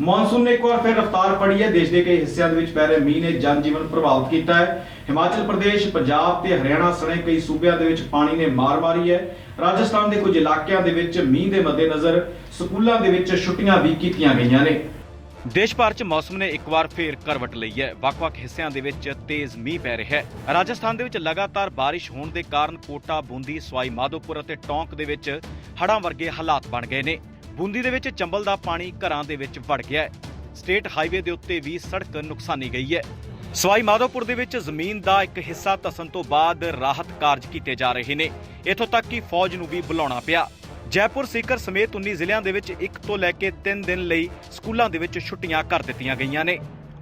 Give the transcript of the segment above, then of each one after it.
Monsoon ਨੇ ਇੱਕ ਵਾਰ ਫਿਰ ਰਫ਼ਤਾਰ ਫੜੀ ਹੈ। ਦੇਸ਼ ਦੇ ਕਈ ਹਿੱਸਿਆਂ ਦੇ ਵਿੱਚ ਪੈ ਰਹੇ ਮੀਂਹ ਨੇ ਜਨਜੀਵਨ ਪ੍ਰਭਾਵਿਤ ਕੀਤਾ ਹੈ। ਹਿਮਾਚਲ ਪ੍ਰਦੇਸ਼, ਪੰਜਾਬ ਤੇ ਹਰਿਆਣਾ ਸਣੇ ਕਈ ਸੂਬਿਆਂ ਦੇ ਵਿੱਚ ਪਾਣੀ ਨੇ ਮਾਰ ਮਾਰੀ ਹੈ। ਰਾਜਸਥਾਨ ਦੇ ਕੁਝ ਇਲਾਕਿਆਂ ਦੇ ਵਿੱਚ ਮੀਂਹ ਦੇ ਮੱਦੇਨਜ਼ਰ ਸਕੂਲਾਂ ਦੇ ਵਿੱਚ ਛੁੱਟੀਆਂ ਵੀ ਕੀਤੀਆਂ ਗਈਆਂ ਨੇ। ਦੇਸ਼ ਭਰ 'ਚ ਮੌਸਮ ਨੇ ਇੱਕ ਵਾਰ ਫੇਰ ਕਰਵਟ ਲਈ ਹੈ। ਵੱਖ-ਵੱਖ ਹਿੱਸਿਆਂ ਦੇ ਵਿੱਚ ਤੇਜ਼ ਮੀਂਹ ਪੈ ਰਿਹਾ ਹੈ। ਰਾਜਸਥਾਨ ਦੇ ਵਿੱਚ ਲਗਾਤਾਰ ਬਾਰਿਸ਼ ਹੋਣ ਦੇ ਕਾਰਨ ਕੋਟਾ, ਬੂੰਦੀ, ਸਵਾਈ, ਮਾਧੋਪੁਰ ਅਤੇ ਟੌਂਕ ਦੇ ਵਿੱਚ ਹੜ੍ਹਾਂ ਵਰਗੇ ਹਾਲਾਤ ਬਣ ਗਏ ਨੇ। ਬੂੰਦੀ ਦੇ ਵਿੱਚ ਚੰਬਲ ਦਾ ਪਾਣੀ ਘਰਾਂ ਦੇ ਵਿੱਚ ਵੜ ਗਿਆ ਹੈ। ਸਟੇਟ ਹਾਈਵੇ ਦੇ ਉੱਤੇ ਵੀ ਸੜਕ ਨੁਕਸਾਨੀ ਗਈ ਹੈ। ਸਵਾਈ ਮਾਧੋਪੁਰ ਦੇ ਵਿੱਚ ਜ਼ਮੀਨ ਦਾ ਇੱਕ ਹਿੱਸਾ ਧਸਣ ਤੋਂ ਬਾਅਦ ਰਾਹਤ ਕਾਰਜ ਕੀਤੇ ਜਾ ਰਹੇ ਨੇ। ਇਥੋਂ ਤੱਕ ਕਿ ਫੌਜ ਨੂੰ ਵੀ ਬੁਲਾਉਣਾ ਪਿਆ। ਜੈਪੁਰ ਸੀਕਰ ਸਮੇਤ 19 ਜ਼ਿਲ੍ਹਿਆਂ ਦੇ ਵਿੱਚ ਇੱਕ ਤੋਂ ਲੈ ਕੇ 3 ਦਿਨ ਲਈ ਸਕੂਲਾਂ ਦੇ ਵਿੱਚ ਛੁੱਟੀਆਂ ਕਰ ਦਿੱਤੀਆਂ ਗਈਆਂ ਨੇ।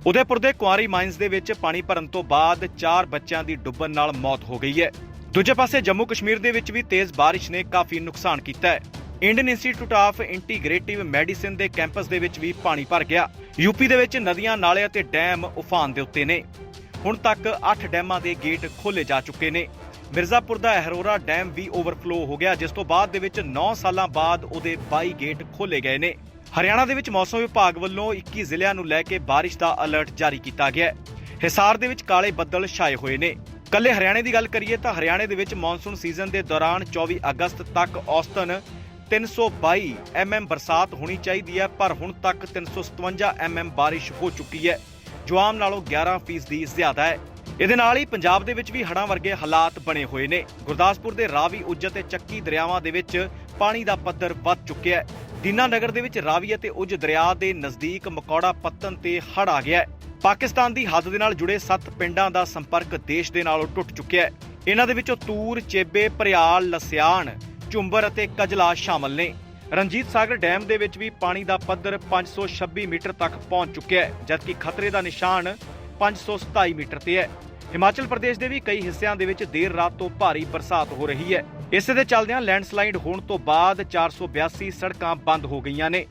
ਉਦੈਪੁਰ ਦੇ ਕੁਆਰੀ ਮਾਈਨਸ ਦੇ ਵਿੱਚ ਪਾਣੀ ਭਰਨ ਤੋਂ ਬਾਅਦ 4 ਬੱਚਿਆਂ ਦੀ ਡੁੱਬਣ ਨਾਲ ਮੌਤ ਹੋ ਗਈ ਹੈ। ਦੂਜੇ ਪਾਸੇ ਜੰਮੂ ਕਸ਼ਮੀਰ ਦੇ ਵਿੱਚ ਵੀ ਤੇਜ਼ ਬਾਰਿਸ਼ ਨੇ ਕਾਫੀ ਨੁਕਸਾਨ ਕੀਤਾ ਹੈ। Indian institute of integrative medicine ਦੇ ਕੈਂਪਸ ਦੇ ਵਿੱਚ ਵੀ ਪਾਣੀ ਭਰ ਗਿਆ। ਯੂਪੀ ਦੇ ਵਿੱਚ ਨਦੀਆਂ ਨਾਲੇ ਅਤੇ ਡੈਮ ਉਫਾਨ ਦੇ ਉੱਤੇ ਨੇ। ਹੁਣ ਤੱਕ 8 ਡੈਮਾਂ ਦੇ ਗੇਟ ਖੋਲੇ ਜਾ ਚੁੱਕੇ ਨੇ। ਮਿਰਜ਼ਾਪੁਰ ਦਾ ਅਹਰੋਰਾ ਡੈਮ ਵੀ ਓਵਰਫਲੋ ਹੋ ਗਿਆ, ਜਿਸ ਤੋਂ ਬਾਅਦ ਦੇ ਵਿੱਚ 9 ਸਾਲਾਂ ਬਾਅਦ ਉਹਦੇ 22 ਗੇਟ ਖੋਲੇ ਗਏ ਨੇ। ਹਰਿਆਣਾ ਦੇ ਵਿੱਚ ਮੌਸਮ ਵਿਭਾਗ ਵੱਲੋਂ 21 ਜ਼ਿਲ੍ਹਿਆਂ ਨੂੰ ਲੈ ਕੇ ਬਾਰਿਸ਼ ਦਾ ਅਲਰਟ ਜਾਰੀ ਕੀਤਾ ਗਿਆ ਹੈ। ਹਿਸਾਰ ਦੇ ਵਿੱਚ ਕਾਲੇ ਬੱਦਲ ਛਾਏ ਹੋਏ ਨੇ। ਕੱਲੇ ਹਰਿਆਣੇ ਦੀ ਗੱਲ ਕਰੀਏ ਤਾਂ ਹਰਿਆਣੇ ਦੇ ਵਿੱਚ ਮੌਨਸੂਨ ਸੀਜ਼ਨ ਦੇ ਦੌਰਾਨ 24 ਅਗਸਤ ਤੱਕ ਔਸਤਨ 322 ਐਮਐਮ ਬਰਸਾਤ ਹੋਣੀ ਚਾਹੀਦੀ ਹੈ, ਪਰ ਹੁਣ ਤੱਕ 357 ਐਮਐਮ ਬਾਰਿਸ਼ ਹੋ ਚੁੱਕੀ ਹੈ। ਜੋ ਆਮ ਨਾਲੋਂ 11% ਦੀ ਜ਼ਿਆਦਾ ਹੈ। ਇਹਦੇ ਨਾਲ ਹੀ ਪੰਜਾਬ ਦੇ ਵਿੱਚ ਵੀ ਹੜ੍ਹਾਂ ਵਰਗੇ ਹਾਲਾਤ ਬਣੇ ਹੋਏ ਨੇ। ਗੁਰਦਾਸਪੁਰ ਦੇ ਰਾਵੀ ਉੱਜ ਅਤੇ ਚੱਕੀ ਦਰਿਆਵਾਂ ਦੇ ਵਿੱਚ ਪਾਣੀ ਦਾ ਪੱਧਰ ਵੱਧ ਚੁੱਕਿਆ ਹੈ। ਦੀਨਾ ਨਗਰ ਦੇ ਵਿੱਚ ਰਾਵੀ ਅਤੇ ਉੱਜ ਦਰਿਆ ਦੇ ਨਜ਼ਦੀਕ ਮਕੌੜਾ ਪੱਤਨ ਤੇ ਹੜ ਆ ਗਿਆ ਹੈ। ਪਾਕਿਸਤਾਨ ਦੀ ਹੱਦ ਦੇ ਨਾਲ ਜੁੜੇ 7 ਪਿੰਡਾਂ ਦਾ ਸੰਪਰਕ ਦੇਸ਼ ਦੇ ਨਾਲੋਂ ਟੁੱਟ ਚੁੱਕਿਆ ਹੈ। ਇਹਨਾਂ ਦੇ ਵਿੱਚੋਂ ਤੂਰ, ਚੇਬੇ, ਭਰਿਆਲ, ਲਸਿਆਣ ਝੁੰਬਰ ਅਤੇ ਕਜਲਾ ਸ਼ਾਮਲ ਨੇ। ਰਣਜੀਤ ਸਾਗਰ ਡੈਮ ਦੇ ਵਿੱਚ ਵੀ ਪਾਣੀ ਦਾ ਪੱਧਰ 526 ਮੀਟਰ ਤੱਕ ਪਹੁੰਚ ਚੁੱਕਿਆ ਹੈ, ਜਦਕਿ ਖਤਰੇ ਦਾ ਨਿਸ਼ਾਨ 527 ਮੀਟਰ ਤੇ ਹੈ। ਹਿਮਾਚਲ ਪ੍ਰਦੇਸ਼ ਦੇ ਵੀ ਕਈ ਹਿੱਸਿਆਂ ਦੇ ਵਿੱਚ ਦੇਰ ਰਾਤ ਤੋਂ ਭਾਰੀ ਬਰਸਾਤ ਹੋ ਰਹੀ ਹੈ। ਇਸੇ ਦੇ ਚੱਲਦਿਆਂ ਲੈਂਡਸਲਾਈਡ ਹੋਣ ਤੋਂ ਬਾਅਦ 482 ਸੜਕਾਂ ਬੰਦ ਹੋ ਗਈਆਂ ਨੇ।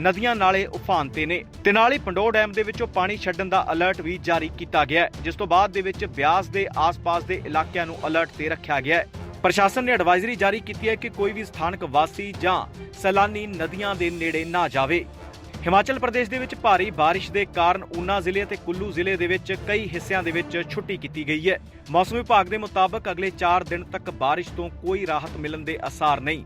ਨਦੀਆਂ ਨਾਲੇ ਉਫਾਨ ਤੇ ਨੇ। ਤੇ ਨਾਲ ਹੀ ਪੰਡੋ ਡੈਮ ਦੇ ਵਿੱਚੋਂ ਪਾਣੀ ਛੱਡਣ ਦਾ ਅਲਰਟ ਵੀ ਜਾਰੀ ਕੀਤਾ ਗਿਆ ਜਿਸ ਤੋਂ ਬਾਅਦ ਦੇ ਵਿੱਚ ਬਿਆਸ ਦੇ ਆਸ-ਪਾਸ ਦੇ ਇਲਾਕਿਆਂ ਨੂੰ ਅਲਰਟ ਤੇ ਰੱਖਿਆ ਗਿਆ ਹੈ। ਪ੍ਰਸ਼ਾਸਨ ਨੇ ਐਡਵਾਈਜ਼ਰੀ ਜਾਰੀ ਕੀਤੀ ਹੈ ਕਿ ਕੋਈ ਵੀ ਸਥਾਨਕ ਵਾਸੀ ਜਾਂ ਸੈਲਾਨੀ ਨਦੀਆਂ ਦੇ ਨੇੜੇ ਨਾ ਜਾਵੇ। ਹਿਮਾਚਲ ਪ੍ਰਦੇਸ਼ ਦੇ ਵਿੱਚ ਭਾਰੀ ਬਾਰਿਸ਼ ਦੇ ਕਾਰਨ ਊਨਾ ਜ਼ਿਲ੍ਹੇ ਅਤੇ ਕੁੱਲੂ ਜ਼ਿਲ੍ਹੇ ਦੇ ਵਿੱਚ ਕਈ ਹਿੱਸਿਆਂ ਦੇ ਵਿੱਚ ਛੁੱਟੀ ਕੀਤੀ ਗਈ ਹੈ। ਮੌਸਮ ਵਿਭਾਗ ਦੇ ਮੁਤਾਬਕ ਅਗਲੇ 4 ਦਿਨ ਤੱਕ ਬਾਰਿਸ਼ ਤੋਂ ਕੋਈ ਰਾਹਤ ਮਿਲਣ ਦੇ ਅਸਾਰ ਨਹੀਂ।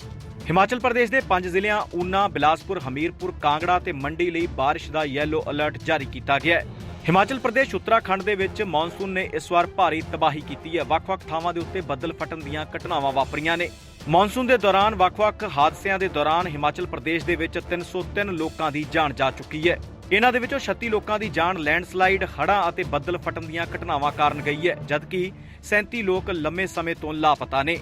ਹਿਮਾਚਲ ਪ੍ਰਦੇਸ਼ ਦੇ ਪੰਜ ਜ਼ਿਲ੍ਹਿਆਂ ਊਨਾ, ਬਿਲਾਸਪੁਰ, ਹਮੀਰਪੁਰ, ਕਾਂਗੜਾ ਤੇ ਮੰਡੀ ਲਈ ਬਾਰਿਸ਼ ਦਾ ਯੈਲੋ ਅਲਰਟ ਜਾਰੀ ਕੀਤਾ ਗਿਆ ਹੈ। ਹਿਮਾਚਲ ਪ੍ਰਦੇਸ਼, ਉੱਤਰਾਖੰਡ ਦੇ ਵਿੱਚ ਮੌਨਸੂਨ ਨੇ ਇਸ ਵਾਰ ਭਾਰੀ ਤਬਾਹੀ ਕੀਤੀ ਹੈ। ਵੱਖ-ਵੱਖ ਥਾਵਾਂ ਦੇ ਉੱਤੇ ਬੱਦਲ ਫਟਣ ਦੀਆਂ ਘਟਨਾਵਾਂ ਵਾਪਰੀਆਂ ਨੇ। ਮੌਨਸੂਨ ਦੇ ਦੌਰਾਨ ਵੱਖ-ਵੱਖ ਹਾਦਸਿਆਂ ਦੇ ਦੌਰਾਨ ਹਿਮਾਚਲ ਪ੍ਰਦੇਸ਼ ਦੇ ਵਿੱਚ 303 ਲੋਕਾਂ ਦੀ ਜਾਨ ਜਾ ਚੁੱਕੀ ਹੈ। ਇਹਨਾਂ ਦੇ ਵਿੱਚੋਂ 36 ਲੋਕਾਂ ਦੀ ਜਾਨ ਲੈਂਡਸਲਾਈਡ, ਹੜ੍ਹਾਂ ਅਤੇ ਬੱਦਲ ਫਟਣ ਦੀਆਂ ਘਟਨਾਵਾਂ ਕਾਰਨ ਗਈ ਹੈ, ਜਦਕਿ 37 ਲੋਕ ਲੰਮੇ ਸਮੇਂ ਤੋਂ ਲਾਪਤਾ ਨੇ।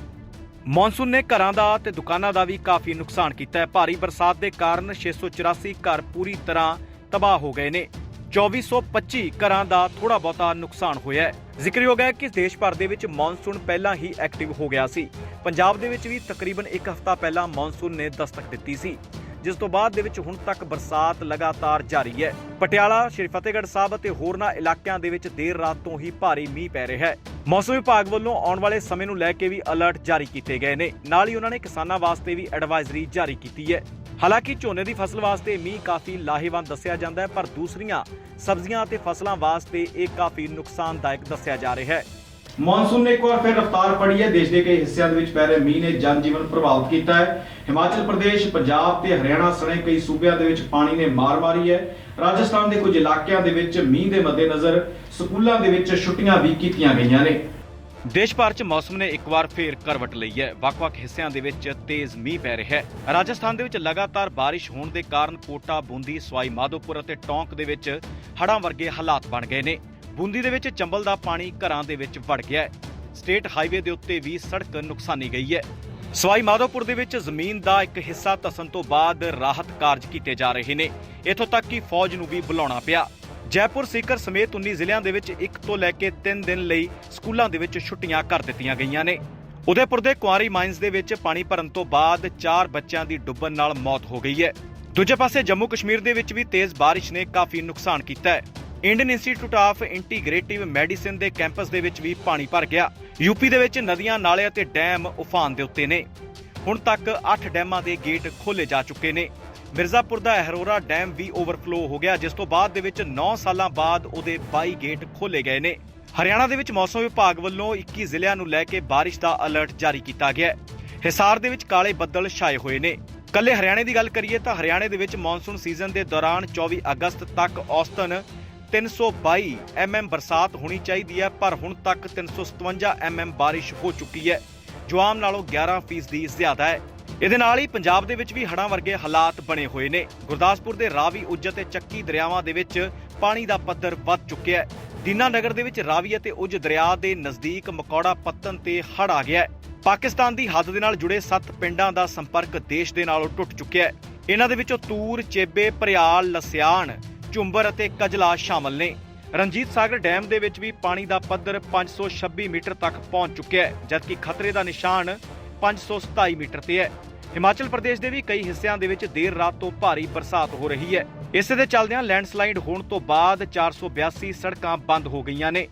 ਮੌਨਸੂਨ ਨੇ ਘਰਾਂ ਦਾ ਤੇ ਦੁਕਾਨਾਂ ਦਾ ਵੀ ਕਾਫੀ ਨੁਕਸਾਨ ਕੀਤਾ ਹੈ। ਭਾਰੀ ਬਰਸਾਤ ਦੇ ਕਾਰਨ 684 ਘਰ ਪੂਰੀ ਤਰ੍ਹਾਂ ਤਬਾਹ ਹੋ ਗਏ ਨੇ। 2425 ਘਰਾਂ ਦਾ ਥੋੜਾ ਬਹੁਤਾ ਨੁਕਸਾਨ ਹੋਇਆ ਹੈ। ਜ਼ਿਕਰਯੋਗ ਹੈ ਕਿ ਦੇਸ਼ ਭਰ ਦੇ ਵਿੱਚ ਮੌਨਸੂਨ ਪਹਿਲਾਂ ਹੀ ਐਕਟਿਵ ਹੋ ਗਿਆ ਸੀ। ਪੰਜਾਬ ਦੇ ਵਿੱਚ ਵੀ ਤਕਰੀਬਨ ਇੱਕ ਹਫ਼ਤਾ ਪਹਿਲਾਂ ਮੌਨਸੂਨ ਨੇ ਦਸਤਕ ਦਿੱਤੀ ਸੀ। ਜਿਸ ਤੋਂ ਬਾਅਦ ਦੇ ਵਿੱਚ ਹੁਣ ਤੱਕ ਬਰਸਾਤ ਲਗਾਤਾਰ ਜਾਰੀ ਹੈ। ਪਟਿਆਲਾ, ਸ਼੍ਰੀ ਫਤਿਹਗੜ੍ਹ ਸਾਹਿਬ ਅਤੇ ਹੋਰਨਾਂ ਇਲਾਕਿਆਂ ਦੇ ਵਿੱਚ ਦੇਰ ਰਾਤ ਤੋਂ ਹੀ ਭਾਰੀ ਮੀਂਹ ਪੈ ਰਿਹਾ ਹੈ। ਮੌਸਮ ਵਿਭਾਗ ਵੱਲੋਂ ਆਉਣ ਵਾਲੇ ਸਮੇਂ ਨੂੰ ਲੈ ਕੇ ਵੀ ਅਲਰਟ ਜਾਰੀ ਕੀਤੇ ਗਏ ਨੇ। ਨਾਲ ਹੀ ਉਹਨਾਂ ਨੇ ਕਿਸਾਨਾਂ ਵਾਸਤੇ ਵੀ ਐਡਵਾਈਜ਼ਰੀ ਜਾਰੀ ਕੀਤੀ ਹੈ। ਹਾਲਾਂਕਿ ਝੋਨੇ ਦੀ ਫਸਲ ਵਾਸਤੇ ਮੀਂਹ ਕਾਫੀ ਲਾਹੇਵੰਦ ਦੱਸਿਆ ਜਾਂਦਾ ਹੈ, ਪਰ ਦੂਸਰੀਆਂ ਸਬਜ਼ੀਆਂ ਅਤੇ ਫਸਲਾਂ ਵਾਸਤੇ ਇਹ ਕਾਫੀ ਨੁਕਸਾਨਦਾਇਕ ਦੱਸਿਆ ਜਾ ਰਿਹਾ ਹੈ। ਮੌਨਸੂਨ ਨੇ ਇੱਕ ਵਾਰ ਫਿਰ ਰਫ਼ਤਾਰ ਫੜੀ ਹੈ। ਦੇਸ਼ ਦੇ ਕਈ ਹਿੱਸਿਆਂ ਦੇ ਵਿੱਚ ਪੈ ਰਹੇ ਮੀਂਹ ਨੇ ਜਨਜੀਵਨ ਪ੍ਰਭਾਵਿਤ ਕੀਤਾ ਹੈ। ਹਿਮਾਚਲ ਪ੍ਰਦੇਸ਼, ਪੰਜਾਬ ਤੇ ਹਰਿਆਣਾ ਸਣੇ ਕਈ ਸੂਬਿਆਂ ਦੇ ਵਿੱਚ ਪਾਣੀ ਨੇ ਮਾਰ ਮਾਰੀ ਹੈ। ਰਾਜਸਥਾਨ ਦੇ ਕੁਝ ਇਲਾਕਿਆਂ ਦੇ ਵਿੱਚ ਮੀਂਹ ਦੇ ਮੱਦੇਨਜ਼ਰ ਸਕੂਲਾਂ ਦੇ ਵਿੱਚ ਛੁੱਟੀਆਂ ਵੀ ਕੀਤੀਆਂ ਗਈਆਂ ਨੇ। ਦੇਸ਼ ਭਰ 'ਚ ਮੌਸਮ ਨੇ ਇੱਕ ਵਾਰ ਫੇਰ ਕਰਵਟ ਲਈ ਹੈ। ਵੱਖ-ਵੱਖ ਹਿੱਸਿਆਂ ਦੇ ਵਿੱਚ ਤੇਜ਼ ਮੀਂਹ ਪੈ ਰਿਹਾ ਹੈ। ਰਾਜਸਥਾਨ ਦੇ ਵਿੱਚ ਲਗਾਤਾਰ ਬਾਰਿਸ਼ ਹੋਣ ਦੇ ਕਾਰਨ ਕੋਟਾ, ਬੂੰਦੀ, ਸਵਾਈ, ਮਾਧੋਪੁਰ ਅਤੇ ਟੌਂਕ ਦੇ ਵਿੱਚ ਹੜ੍ਹਾਂ ਵਰਗੇ ਹਾਲਾਤ ਬਣ ਗਏ ਨੇ। ਬੂੰਦੀ ਦੇ ਵਿੱਚ ਚੰਬਲ ਦਾ ਪਾਣੀ ਘਰਾਂ ਦੇ ਵਿੱਚ ਵੜ ਗਿਆ ਹੈ। ਸਟੇਟ ਹਾਈਵੇ ਦੇ ਉੱਤੇ ਵੀ ਸੜਕ ਨੁਕਸਾਨੀ ਗਈ ਹੈ। ਸਵਾਈ, ਮਾਧੋਪੁਰ ਦੇ ਵਿੱਚ ਜ਼ਮੀਨ ਦਾ ਇੱਕ ਹਿੱਸਾ ਧਸਣ ਤੋਂ ਬਾਅਦ ਰਾਹਤ ਕਾਰਜ ਕੀਤੇ ਜਾ ਰਹੇ ਨੇ। ਇੱਥੋਂ ਤੱਕ ਕਿ ਫੌਜ ਨੂੰ ਵੀ ਬੁਲਾਉਣਾ ਪਿਆ। ਜੈਪੁਰ ਸੀਕਰ ਸਮੇਤ 19 ਜ਼ਿਲ੍ਹਿਆਂ ਦੇ ਵਿੱਚ 1 ਤੋਂ ਲੈ ਕੇ 3 ਦਿਨ ਲਈ ਸਕੂਲਾਂ ਦੇ ਵਿੱਚ ਛੁੱਟੀਆਂ ਕਰ ਦਿੱਤੀਆਂ ਗਈਆਂ ਨੇ। ਉਦੈਪੁਰ ਦੇ ਕੁਆਰੀ ਮਾਈਨਸ ਦੇ ਵਿੱਚ ਪਾਣੀ ਭਰਨ ਤੋਂ ਬਾਅਦ 4 ਬੱਚਿਆਂ ਦੀ ਡੁੱਬਣ ਨਾਲ ਮੌਤ ਹੋ ਗਈ ਹੈ। ਦੂਜੇ ਪਾਸੇ ਜੰਮੂ ਕਸ਼ਮੀਰ ਦੇ ਵਿੱਚ ਵੀ ਤੇਜ਼ ਬਾਰਿਸ਼ ਨੇ ਕਾਫੀ ਨੁਕਸਾਨ ਕੀਤਾ ਹੈ। Indian institute of integrative medicine ਦੇ ਕੈਂਪਸ ਦੇ ਵਿੱਚ ਵੀ ਪਾਣੀ ਭਰ ਗਿਆ। ਯੂਪੀ ਦੇ ਵਿੱਚ ਨਦੀਆਂ, ਨਾਲੇ ਅਤੇ ਡੈਮ ਉਫਾਨ ਦੇ ਉੱਤੇ ਨੇ। ਹੁਣ ਤੱਕ 8 ਡੈਮਾਂ ਦੇ ਗੇਟ ਖੋਲੇ ਜਾ ਚੁੱਕੇ ਨੇ। ਮਿਰਜ਼ਾਪੁਰ ਦਾ ਅਹਰੋਰਾ ਡੈਮ ਵੀ ਓਵਰਫਲੋ ਹੋ ਗਿਆ, ਜਿਸ ਤੋਂ ਬਾਅਦ ਦੇ ਵਿੱਚ 9 ਸਾਲਾਂ ਬਾਅਦ ਉਹਦੇ 22 ਗੇਟ ਖੋਲੇ ਗਏ ਨੇ। ਹਰਿਆਣਾ ਦੇ ਵਿੱਚ ਮੌਸਮ ਵਿਭਾਗ ਵੱਲੋਂ 21 ਜ਼ਿਲ੍ਹਿਆਂ ਨੂੰ ਲੈ ਕੇ ਬਾਰਿਸ਼ ਦਾ ਅਲਰਟ ਜਾਰੀ ਕੀਤਾ ਗਿਆ ਹੈ। ਹਿਸਾਰ ਦੇ ਵਿੱਚ ਕਾਲੇ ਬੱਦਲ ਛਾਏ ਹੋਏ ਨੇ। ਕੱਲੇ ਹਰਿਆਣੇ ਦੀ ਗੱਲ ਕਰੀਏ ਤਾਂ ਹਰਿਆਣੇ ਦੇ ਵਿੱਚ ਮੌਨਸੂਨ ਸੀਜ਼ਨ ਦੇ ਦੌਰਾਨ 24 ਅਗਸਤ ਤੱਕ ਔਸਤਨ 322 ਐਮਐਮ ਬਰਸਾਤ ਹੋਣੀ ਚਾਹੀਦੀ ਹੈ, ਪਰ ਹੁਣ ਤੱਕ 357 ਐਮਐਮ ਬਾਰਿਸ਼ ਹੋ ਚੁੱਕੀ ਹੈ। ਜੋ ਆਮ ਨਾਲੋਂ 11% ਜ਼ਿਆਦਾ ਹੈ। ਇਹਦੇ ਨਾਲ ਹੀ ਪੰਜਾਬ ਦੇ ਵਿੱਚ ਵੀ ਹੜਾਂ ਵਰਗੇ ਹਾਲਾਤ ਬਣੇ ਹੋਏ ਨੇ। ਗੁਰਦਾਸਪੁਰ ਦੇ ਰਾਵੀ ਉੱਜ ਅਤੇ ਚੱਕੀ ਦਰਿਆਵਾਂ ਦੇ ਵਿੱਚ ਪਾਣੀ ਦਾ ਪੱਧਰ ਵੱਧ ਚੁੱਕਿਆ ਹੈ। ਦੀਨਾਨਗਰ ਦੇ ਵਿੱਚ ਰਾਵੀ ਅਤੇ ਉੱਜ ਦਰਿਆ ਦੇ ਨਜ਼ਦੀਕ ਮਕੌੜਾ ਪੱਤਨ ਤੇ ਹੜ੍ਹ ਆ ਗਿਆ ਹੈ। ਪਾਕਿਸਤਾਨ ਦੀ ਹੱਦ ਦੇ ਨਾਲ ਜੁੜੇ 7 ਪਿੰਡਾਂ ਦਾ ਸੰਪਰਕ ਦੇਸ਼ ਦੇ ਨਾਲੋਂ ਟੁੱਟ ਚੁੱਕਿਆ ਹੈ। ਇਹਨਾਂ ਦੇ ਵਿੱਚੋਂ ਤੂਰ, ਚੇਬੇ, ਭਰਿਆਲ, ਲਸਿਆਣ, ਝੁੰਬਰ ਅਤੇ ਕਜਲਾ ਸ਼ਾਮਲ ਨੇ। ਰਣਜੀਤ ਸਾਗਰ ਡੈਮ ਦੇ ਵਿੱਚ ਵੀ ਪਾਣੀ ਦਾ ਪੱਧਰ 526 ਮੀਟਰ ਤੱਕ ਪਹੁੰਚ ਚੁੱਕਿਆ ਹੈ, ਜਦਕਿ ਖਤਰੇ ਦਾ ਨਿਸ਼ਾਨ 527 ਮੀਟਰ ਤੇ ਹੈ। ਹਿਮਾਚਲ ਪ੍ਰਦੇਸ਼ ਦੇ ਵੀ ਕਈ ਹਿੱਸਿਆਂ ਦੇ ਵਿੱਚ ਦੇਰ ਰਾਤ ਤੋਂ ਭਾਰੀ ਬਰਸਾਤ ਹੋ ਰਹੀ ਹੈ। ਇਸੇ ਦੇ ਚੱਲਦਿਆਂ ਲੈਂਡਸਲਾਈਡ ਹੋਣ ਤੋਂ ਬਾਅਦ 482 ਸੜਕਾਂ ਬੰਦ ਹੋ ਗਈਆਂ ਨੇ।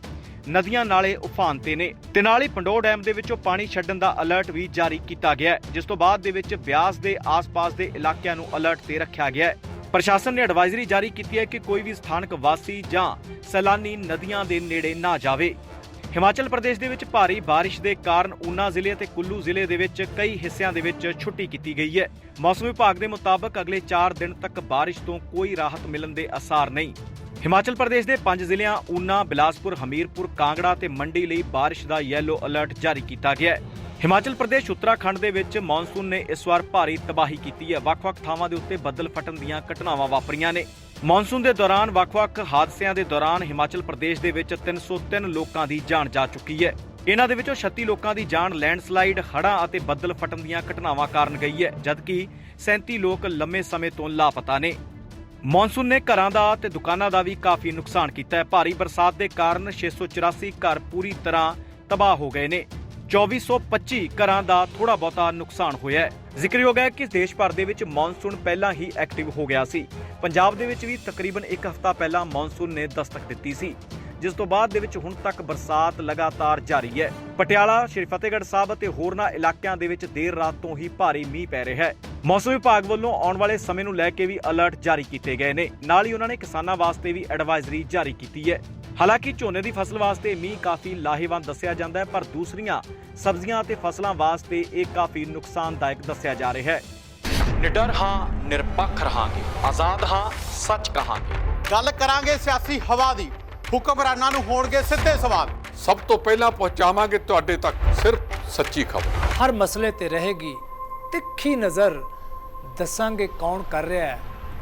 ਨਦੀਆਂ ਨਾਲੇ ਉਫਾਨ ਤੇ ਨੇ। ਤੇ ਨਾਲ ਹੀ ਪੰਡੋਰ ਡੈਮ ਦੇ ਵਿੱਚੋਂ ਪਾਣੀ ਛੱਡਣ ਦਾ ਅਲਰਟ ਵੀ ਜਾਰੀ ਕੀਤਾ ਗਿਆ ਜਿਸ ਤੋਂ ਬਾਅਦ ਦੇ ਵਿੱਚ ਬਿਆਸ ਦੇ ਆਸ-ਪਾਸ ਦੇ ਇਲਾਕਿਆਂ ਨੂੰ ਅਲਰਟ ਤੇ ਰੱਖਿਆ ਗਿਆ ਹੈ। ਪ੍ਰਸ਼ਾਸਨ ਨੇ ਐਡਵਾਈਜ਼ਰੀ ਜਾਰੀ ਕੀਤੀ ਹੈ ਕਿ ਕੋਈ ਵੀ ਸਥਾਨਕ ਵਾਸੀ ਜਾਂ ਸੈਲਾਨੀ ਨਦੀਆਂ ਦੇ ਨੇੜੇ ਨਾ ਜਾਵੇ। ਹਿਮਾਚਲ ਪ੍ਰਦੇਸ਼ ਦੇ ਵਿੱਚ ਭਾਰੀ ਬਾਰਿਸ਼ ਦੇ ਕਾਰਨ ਊਨਾ ਜ਼ਿਲ੍ਹੇ ਅਤੇ ਕੁੱਲੂ ਜ਼ਿਲ੍ਹੇ ਦੇ ਵਿੱਚ ਕਈ ਹਿੱਸਿਆਂ ਦੇ ਵਿੱਚ ਛੁੱਟੀ ਕੀਤੀ ਗਈ ਹੈ। ਮੌਸਮ ਵਿਭਾਗ ਦੇ ਮੁਤਾਬਕ ਅਗਲੇ 4 ਦਿਨ ਤੱਕ ਬਾਰਿਸ਼ ਤੋਂ ਕੋਈ ਰਾਹਤ ਮਿਲਣ ਦੇ ਅਸਾਰ ਨਹੀਂ। ਹਿਮਾਚਲ ਪ੍ਰਦੇਸ਼ ਦੇ ਪੰਜ ਜ਼ਿਲ੍ਹਿਆਂ ਊਨਾ, ਬਿਲਾਸਪੁਰ, ਹਮੀਰਪੁਰ, ਕਾਂਗੜਾ ਤੇ ਮੰਡੀ ਲਈ ਬਾਰਿਸ਼ ਦਾ ਯੈਲੋ ਅਲਰਟ ਜਾਰੀ ਕੀਤਾ ਗਿਆ ਹੈ। ਹਿਮਾਚਲ ਪ੍ਰਦੇਸ਼ ਉੱਤਰਾਖੰਡ ਦੇ ਵਿੱਚ ਮੌਨਸੂਨ ਨੇ ਇਸ ਵਾਰ ਭਾਰੀ ਤਬਾਹੀ ਕੀਤੀ ਹੈ। ਵੱਖ-ਵੱਖ ਥਾਵਾਂ ਦੇ ਉੱਤੇ ਬੱਦਲ ਫਟਣ ਦੀਆਂ ਘਟਨਾਵਾਂ ਵਾਪਰੀਆਂ ਨੇ। ਮੌਨਸੂਨ ਦੇ ਦੌਰਾਨ ਵੱਖ-ਵੱਖ ਹਾਦਸਿਆਂ ਦੇ ਦੌਰਾਨ ਹਿਮਾਚਲ ਪ੍ਰਦੇਸ਼ ਦੇ ਵਿੱਚ 303 ਲੋਕਾਂ ਦੀ ਜਾਨ ਜਾ ਚੁੱਕੀ ਹੈ। ਇਹਨਾਂ ਦੇ ਵਿੱਚੋਂ 36 ਲੋਕਾਂ ਦੀ ਜਾਨ ਲੈਂਡਸਲਾਈਡ, ਹੜ੍ਹਾਂ ਅਤੇ ਬੱਦਲ ਫਟਣ ਦੀਆਂ ਘਟਨਾਵਾਂ ਕਾਰਨ ਗਈ ਹੈ, ਜਦਕਿ 37 ਲੋਕ ਲੰਮੇ ਸਮੇਂ ਤੋਂ ਲਾਪਤਾ ਨੇ। ਮੌਨਸੂਨ ਨੇ ਘਰਾਂ ਦਾ ਤੇ ਦੁਕਾਨਾਂ ਦਾ ਵੀ ਕਾਫੀ ਨੁਕਸਾਨ ਕੀਤਾ ਹੈ। ਭਾਰੀ ਬਰਸਾਤ ਦੇ ਕਾਰਨ 684 ਘਰ ਪੂਰੀ ਤਰ੍ਹਾਂ ਤਬਾਹ ਹੋ ਗਏ ਨੇ। 2425 ਘਰਾਂ ਦਾ ਥੋੜਾ ਬਹੁਤਾ ਨੁਕਸਾਨ ਹੋਇਆ ਹੈ। ਜ਼ਿਕਰਯੋਗ ਹੈ ਕਿ ਦੇਸ਼ ਭਰ ਦੇ ਵਿੱਚ ਮੌਨਸੂਨ ਪਹਿਲਾਂ ਹੀ ਐਕਟਿਵ ਹੋ ਗਿਆ ਸੀ। ਪੰਜਾਬ ਦੇ ਵਿੱਚ ਵੀ ਤਕਰੀਬਨ ਇੱਕ ਹਫ਼ਤਾ ਪਹਿਲਾਂ ਮੌਨਸੂਨ ਨੇ ਦਸਤਕ ਦਿੱਤੀ ਸੀ। ਜਿਸ ਤੋਂ ਬਾਅਦ ਦੇ ਵਿੱਚ ਹੁਣ ਤੱਕ ਬਰਸਾਤ ਲਗਾਤਾਰ ਜਾਰੀ ਹੈ। ਪਟਿਆਲਾ, ਸ਼੍ਰੀ ਫਤਿਹਗੜ੍ਹ ਸਾਹਿਬ ਅਤੇ ਹੋਰਨਾਂ ਇਲਾਕਿਆਂ ਦੇ ਵਿੱਚ ਦੇਰ ਰਾਤ ਤੋਂ ਹੀ ਭਾਰੀ ਮੀਂਹ ਪੈ ਰਿਹਾ ਹੈ। ਮੌਸਮ ਵਿਭਾਗ ਵੱਲੋਂ ਆਉਣ ਵਾਲੇ ਸਮੇਂ ਨੂੰ ਲੈ ਕੇ ਵੀ ਅਲਰਟ ਜਾਰੀ ਕੀਤੇ ਗਏ ਨੇ। ਨਾਲ ਹੀ ਉਹਨਾਂ ਨੇ ਕਿਸਾਨਾਂ ਵਾਸਤੇ ਵੀ ਐਡਵਾਈਜ਼ਰੀ ਜਾਰੀ ਕੀਤੀ ਹੈ। ਹਾਲਾਂਕਿ ਝੋਨੇ ਦੀ ਫਸਲ ਵਾਸਤੇ ਮੀਂਹ ਕਾਫੀ ਲਾਹੇਵੰਦ ਦੱਸਿਆ ਜਾਂਦਾ ਹੈ ਪਰ ਦੂਸਰੀਆਂ ਸਬਜ਼ੀਆਂ ਅਤੇ ਫਸਲਾਂ ਵਾਸਤੇ ਇਹ ਕਾਫੀ ਨੁਕਸਾਨਦਾਇਕ ਦੱਸਿਆ ਜਾ ਰਿਹਾ ਹੈ। ਨਿਡਰ ਹਾਂ ਨਿਰਪੱਖ ਰਹਾਂਗੇ। ਆਜ਼ਾਦ ਹਾਂ ਸੱਚ ਕਹਾਂਗੇ। ਗੱਲ ਕਰਾਂਗੇ ਸਿਆਸੀ ਹਵਾ ਦੀ। ਹੁਕਮਰਾਨਾਂ ਨੂੰ ਹੋਣਗੇ ਸਿੱਧੇ ਸਵਾਲ। ਸਭ ਤੋਂ ਪਹਿਲਾਂ ਪਹੁੰਚਾਵਾਂਗੇ ਤੁਹਾਡੇ ਤੱਕ ਸਿਰਫ ਸੱਚੀ ਖਬਰ। ਹਰ ਮਸਲੇ ਤੇ ਰਹੇਗੀ ਤਿੱਖੀ ਨਜ਼ਰ। ਦੱਸਾਂਗੇ ਕੌਣ ਕਰ ਰਿਹਾ ਹੈ।